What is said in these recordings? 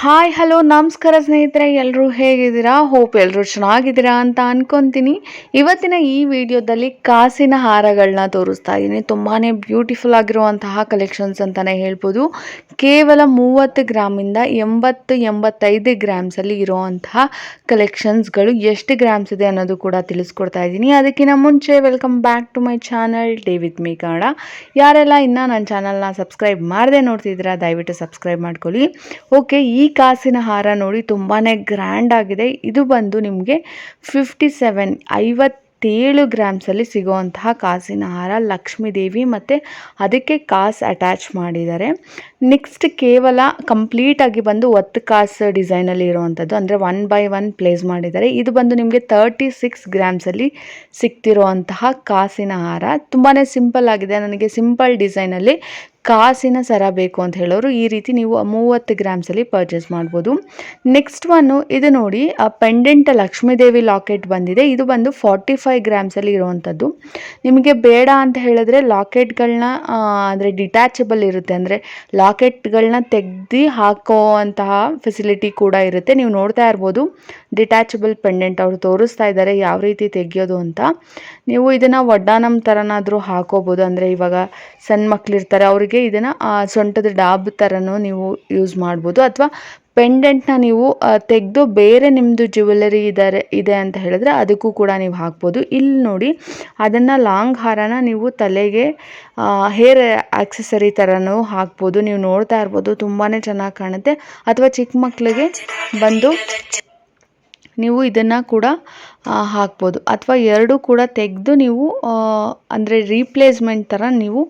Hi hello ನಮಸ್ಕಾರ ಸ್ನೇಹಿತರೆ ಎಲ್ಲರೂ ಹೇಗಿದ್ದೀರಾ? ಹೋಪ್ ಎಲ್ಲರೂ ಚೆನ್ನಾಗಿದ್ದೀರಾ ಅಂತ ಅನ್ಕೊಂತೀನಿ. ಇವತ್ತಿನ ಈ ವಿಡಿಯೋದಲ್ಲಿ ಕಾಸಿನ ಹಾರಗಳನ್ನ ತೋರಿಸ್ತಾ ಇದ್ದೀನಿ. ತುಂಬಾ ಬ್ಯೂಟಿಫುಲ್ ಆಗಿರುವಂತಹ ಕಲೆಕ್ಷನ್ಸ್ ಅಂತಲೇ ಹೇಳ್ಬೋದು. ಕೇವಲ ಮೂವತ್ತು ಗ್ರಾಮಿಂದ ಎಂಬತ್ತು, ಎಂಬತ್ತೈದು ಗ್ರಾಮ್ಸಲ್ಲಿ ಇರುವಂತಹ ಕಲೆಕ್ಷನ್ಸ್ಗಳು ಎಷ್ಟು ಗ್ರಾಮ್ಸ್ ಇದೆ ಅನ್ನೋದು ಕೂಡ ತಿಳಿಸ್ಕೊಡ್ತಾ ಇದ್ದೀನಿ. ಅದಕ್ಕಿಂತ ಮುಂಚೆ welcome back to my channel day with me Kannada ಯಾರೆಲ್ಲ ಇನ್ನೂ ನನ್ನ ಚಾನಲ್ನ ಸಬ್ಸ್ಕ್ರೈಬ್ ಮಾಡದೆ ನೋಡ್ತಿದ್ದೀರಾ, ದಯವಿಟ್ಟು ಸಬ್ಸ್ಕ್ರೈಬ್ ಮಾಡ್ಕೊಳ್ಳಿ. ಓಕೆ ಈ ಕಾಸಿನ ಹಾರ ನೋಡಿ ತುಂಬಾ ಗ್ರ್ಯಾಂಡ್ ಆಗಿದೆ. ಇದು ಬಂದು ನಿಮಗೆ ಫಿಫ್ಟಿ ಸೆವೆನ್ ಐವತ್ತೇಳು ಗ್ರಾಮ್ಸಲ್ಲಿ ಸಿಗುವಂತಹ ಕಾಸಿನ ಹಾರ ಲಕ್ಷ್ಮೀ ದೇವಿ ಮತ್ತು ಅದಕ್ಕೆ ಕಾಸು ಅಟ್ಯಾಚ್ ಮಾಡಿದ್ದಾರೆ. ನೆಕ್ಸ್ಟ್ ಕೇವಲ ಕಂಪ್ಲೀಟಾಗಿ ಬಂದು ಒತ್ತು ಕಾಸು ಡಿಸೈನಲ್ಲಿ ಇರುವಂಥದ್ದು ಅಂದರೆ ಒನ್ ಬೈ ಒನ್ ಪ್ಲೇಸ್ ಮಾಡಿದ್ದಾರೆ. ಇದು ಬಂದು ನಿಮಗೆ ತರ್ಟಿ ಸಿಕ್ಸ್ ಗ್ರಾಮ್ಸಲ್ಲಿ ಸಿಗ್ತಿರುವಂತಹ ಕಾಸಿನ ಹಾರ. ತುಂಬಾ ಸಿಂಪಲ್ ಆಗಿದೆ. ನನಗೆ ಸಿಂಪಲ್ ಡಿಸೈನಲ್ಲಿ ಕಾಸಿನ ಸರ ಬೇಕು ಅಂತ ಹೇಳೋರು ಈ ರೀತಿ ನೀವು ಮೂವತ್ತು ಗ್ರಾಮ್ಸಲ್ಲಿ ಪರ್ಚೇಸ್ ಮಾಡ್ಬೋದು. ನೆಕ್ಸ್ಟ್ ಒನ್ನು ಇದು ನೋಡಿ ಪೆಂಡೆಂಟ್ ಲಕ್ಷ್ಮೀದೇವಿ ಲಾಕೆಟ್ ಬಂದಿದೆ. ಇದು ಬಂದು ಫಾರ್ಟಿ ಫೈವ್ ಗ್ರಾಮ್ಸಲ್ಲಿ ಇರುವಂಥದ್ದು. ನಿಮಗೆ ಬೇಡ ಅಂತ ಹೇಳಿದ್ರೆ ಲಾಕೆಟ್ಗಳನ್ನ ಅಂದರೆ ಡಿಟ್ಯಾಚಬಲ್ ಇರುತ್ತೆ. ಅಂದರೆ ಲಾಕೆಟ್ಗಳನ್ನ ತೆಗ್ದು ಹಾಕುವಂತಹ ಫೆಸಿಲಿಟಿ ಕೂಡ ಇರುತ್ತೆ. ನೀವು ನೋಡ್ತಾ ಇರ್ಬೋದು ಡಿಟ್ಯಾಚಬಲ್ ಪೆಂಡೆಂಟ್ ಅವರು ತೋರಿಸ್ತಾ ಇದ್ದಾರೆ ಯಾವ ರೀತಿ ತೆಗೆಯೋದು ಅಂತ. ನೀವು ಇದನ್ನು ಒಡ್ಡಾನಮ್ ಥರನಾದರೂ ಹಾಕೋಬೋದು. ಅಂದರೆ ಇವಾಗ ಸಣ್ಣ ಮಕ್ಕಳಿರ್ತಾರೆ ಅವರಿಗೆ ಇದನ್ನು ಸೊಂಟದ ಡಾಬ್ ಥರನೂ ನೀವು ಯೂಸ್ ಮಾಡ್ಬೋದು. ಅಥವಾ ಪೆಂಡೆಂಟ್ನ ನೀವು ತೆಗೆದು ಬೇರೆ ನಿಮ್ಮದು ಜ್ಯುವೆಲರಿ ಇದ್ದಾರೆ ಇದೆ ಅಂತ ಹೇಳಿದ್ರೆ ಅದಕ್ಕೂ ಕೂಡ ನೀವು ಹಾಕ್ಬೋದು. ಇಲ್ಲಿ ನೋಡಿ, ಅದನ್ನು ಲಾಂಗ್ ಹಾರನ ನೀವು ತಲೆಗೆ ಹೇರ್ ಆಕ್ಸೆಸರಿ ಥರನೂ ಹಾಕ್ಬೋದು. ನೀವು ನೋಡ್ತಾ ಇರ್ಬೋದು ತುಂಬಾ ಚೆನ್ನಾಗಿ ಕಾಣುತ್ತೆ. ಅಥವಾ ಚಿಕ್ಕ ಮಕ್ಕಳಿಗೆ ಬಂದು ನೀವು ಇದನ್ನು ಕೂಡ ಹಾಕ್ಬೋದು. ಅಥವಾ ಎರಡೂ ಕೂಡ ತೆಗೆದು ನೀವು ಅಂದರೆ ರೀಪ್ಲೇಸ್ಮೆಂಟ್ ಥರ ನೀವು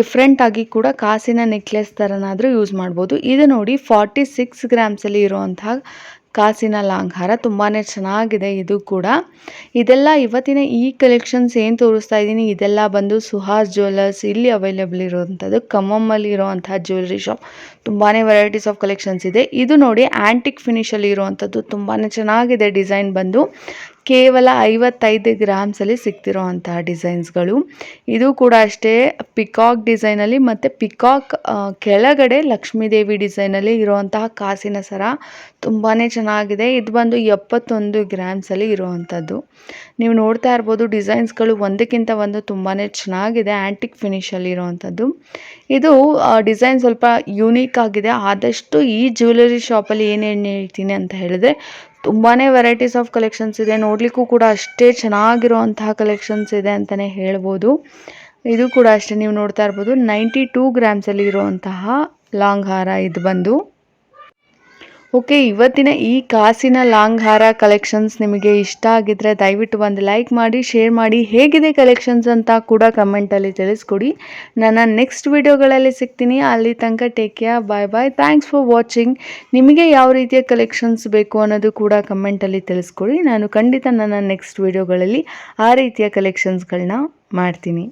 ಡಿಫ್ರೆಂಟಾಗಿ ಕೂಡ ಕಾಸಿನ ನೆಕ್ಲೆಸ್ ಥರನಾದರೂ ಯೂಸ್ ಮಾಡ್ಬೋದು. ಇದು ನೋಡಿ ಫಾರ್ಟಿ ಸಿಕ್ಸ್ ಗ್ರಾಮ್ಸಲ್ಲಿ ಇರುವಂತಹ ಕಾಸಿನ ಲಾಂಗ್ ಹಾರ ತುಂಬಾ ಚೆನ್ನಾಗಿದೆ ಇದು ಕೂಡ. ಇದೆಲ್ಲ ಇವತ್ತಿನ ಈ ಕಲೆಕ್ಷನ್ಸ್ ಏನು ತೋರಿಸ್ತಾ ಇದ್ದೀನಿ, ಇದೆಲ್ಲ ಬಂದು ಸುಹಾಸ್ ಜ್ಯುವೆಲ್ಲರ್ಸ್ ಇಲ್ಲಿ ಅವೈಲೇಬಲ್ ಇರುವಂಥದ್ದು ಕಮ್ಮಮ್ಮಲ್ಲಿ ಇರುವಂತಹ ಜ್ಯುವೆಲ್ರಿ ಶಾಪ್ ತುಂಬಾ ವೆರೈಟೀಸ್ ಆಫ್ ಕಲೆಕ್ಷನ್ಸ್ ಇದೆ. ಇದು ನೋಡಿ ಆ್ಯಂಟಿಕ್ ಫಿನಿಷಲ್ಲಿ ಇರುವಂಥದ್ದು ತುಂಬಾ ಚೆನ್ನಾಗಿದೆ ಡಿಸೈನ್ ಬಂದು. ಕೇವಲ ಐವತ್ತೈದು ಗ್ರಾಮ್ಸಲ್ಲಿ ಸಿಗ್ತಿರೋ ಅಂತಹ ಡಿಸೈನ್ಸ್ಗಳು. ಇದು ಕೂಡ ಅಷ್ಟೇ ಪಿಕಾಕ್ ಡಿಸೈನಲ್ಲಿ ಮತ್ತು ಪಿಕಾಕ್ ಕೆಳಗಡೆ ಲಕ್ಷ್ಮೀದೇವಿ ಡಿಸೈನಲ್ಲಿ ಇರುವಂತಹ ಕಾಸಿನ ಸರ ತುಂಬಾ ಚೆನ್ನಾಗಿದೆ. ಇದು ಬಂದು ಎಪ್ಪತ್ತೊಂದು ಗ್ರಾಮ್ಸಲ್ಲಿ ಇರುವಂಥದ್ದು. ನೀವು ನೋಡ್ತಾ ಇರ್ಬೋದು ಡಿಸೈನ್ಸ್ಗಳು ಒಂದಕ್ಕಿಂತ ಒಂದು ತುಂಬಾ ಚೆನ್ನಾಗಿದೆ ಆ್ಯಂಟಿಕ್ ಫಿನಿಷಲ್ಲಿ ಇರುವಂಥದ್ದು. ಇದು ಡಿಸೈನ್ ಸ್ವಲ್ಪ ಯೂನಿಕ್ ಆಗಿದೆ. ಆದಷ್ಟು ಈ ಜ್ಯುವೆಲರಿ ಶಾಪಲ್ಲಿ ಏನೇನು ಹೇಳ್ತೀನಿ ಅಂತ ಹೇಳಿದ್ರೆ ತುಂಬಾ ವೆರೈಟೀಸ್ ಆಫ್ ಕಲೆಕ್ಷನ್ಸ್ ಇದೆ. ನೋಡಲಿಕ್ಕೂ ಕೂಡ ಅಷ್ಟೇ ಚೆನ್ನಾಗಿರುವಂತಹ ಕಲೆಕ್ಷನ್ಸ್ ಇದೆ ಅಂತಲೇ ಹೇಳ್ಬೋದು. ಇದು ಕೂಡ ಅಷ್ಟೇ, ನೀವು ನೋಡ್ತಾ ಇರ್ಬೋದು ನೈಂಟಿ ಟೂ ಗ್ರಾಮ್ಸಲ್ಲಿ ಇರುವಂತಹ ಲಾಂಗ್ ಹಾರ ಇದು ಬಂದು. ಓಕೆ ಇವತ್ತಿನ ಈ ಕಾಸಿನ ಲಾಂಗ್ ಹಾರ ಕಲೆಕ್ಷನ್ಸ್ ನಿಮಗೆ ಇಷ್ಟ ಆಗಿದ್ರೆ ದಯವಿಟ್ಟು ಒಂದು ಲೈಕ್ ಮಾಡಿ ಶೇರ್ ಮಾಡಿ. ಹೇಗಿದೆ ಕಲೆಕ್ಷನ್ಸ್ ಅಂತ ಕೂಡ ಕಮೆಂಟಲ್ಲಿ ತಿಳಿಸ್ಕೊಡಿ. ನನ್ನ ನೆಕ್ಸ್ಟ್ ವಿಡಿಯೋಗಳಲ್ಲಿ ಸಿಗ್ತೀನಿ. ಅಲ್ಲಿ ತನಕ take care bye bye thanks for watching ನಿಮಗೆ ಯಾವ ರೀತಿಯ ಕಲೆಕ್ಷನ್ಸ್ ಬೇಕು ಅನ್ನೋದು ಕೂಡ ಕಮೆಂಟಲ್ಲಿ ತಿಳಿಸ್ಕೊಡಿ. ನಾನು ಖಂಡಿತ ನನ್ನ ನೆಕ್ಸ್ಟ್ ವಿಡಿಯೋಗಳಲ್ಲಿ ಆ ರೀತಿಯ ಕಲೆಕ್ಷನ್ಸ್ಗಳನ್ನ ಮಾಡ್ತೀನಿ.